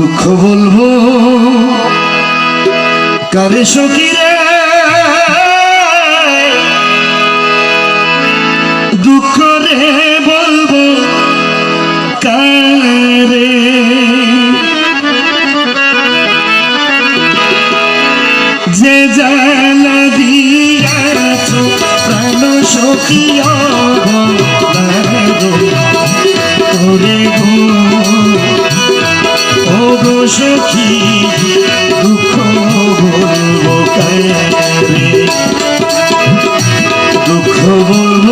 দুঃখ বলব? কারে সকিরে দুঃখ রে বলব কারে? যে জানা দিয়াছ প্রাণ সখিয়া সখী দুঃখ বলব কারে দুঃখ বলব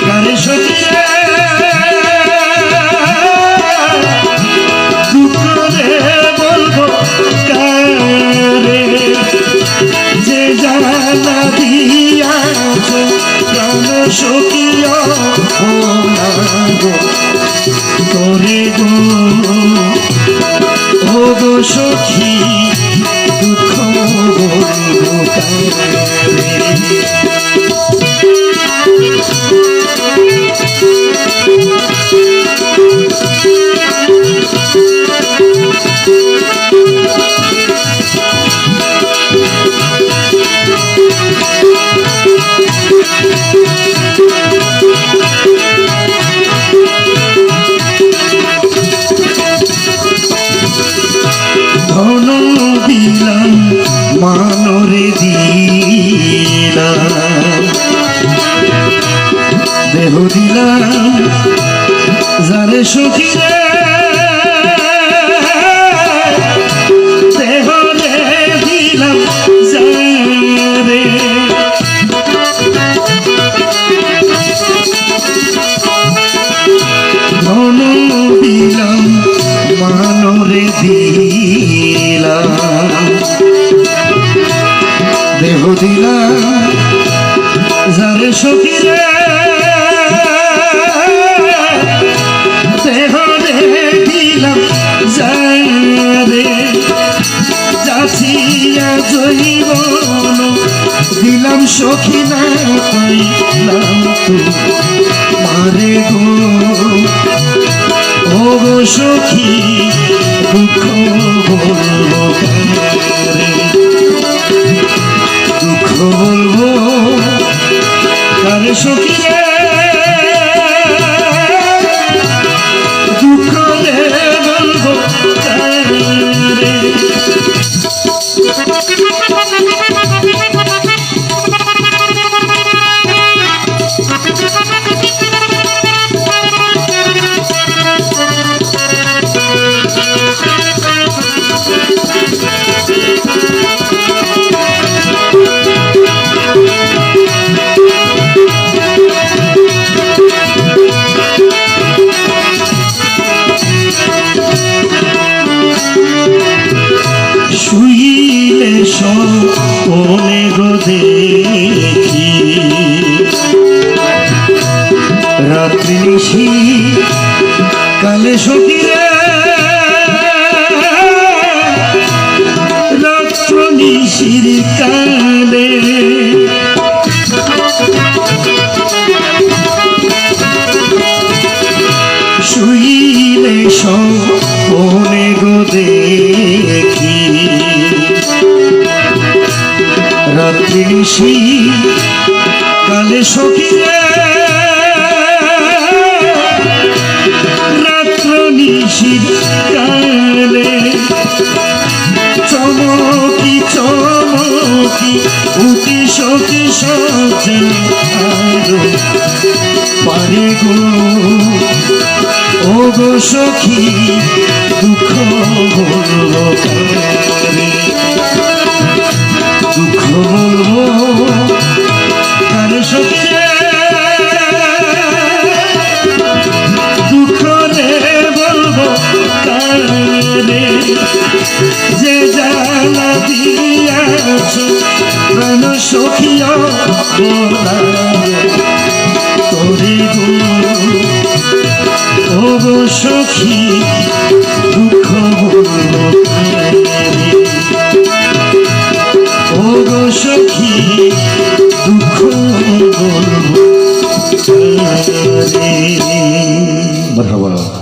কারে সখী? দুঃখ রে বলব কারে সখী দিলাম মানরে দিলাম। দেহ দিলাম যারে সখিরে দেহ দিলাম যারে সখিরে দেহ রে দিলাম যারে যাচিয়া জৈবন দিলাম সখী না পাইলাম মারে গো। ও সখী, দুঃখ সখী সপনে গো দেখি? রাত্রি নিশি কালে সকিরে রাত্র নিশির কালে। শুইলে গো দেখি? নিশি কালে সকিরে রাত্র নিশির কালে চমকি চমকি উকি সকি সজন পারে গো। ও গো সখী, দুঃখ যে জানা দিয়াছ প্রাণ সখিয়া তোরে গো সখী দুঃখ কারে সখী দুঃখ বলব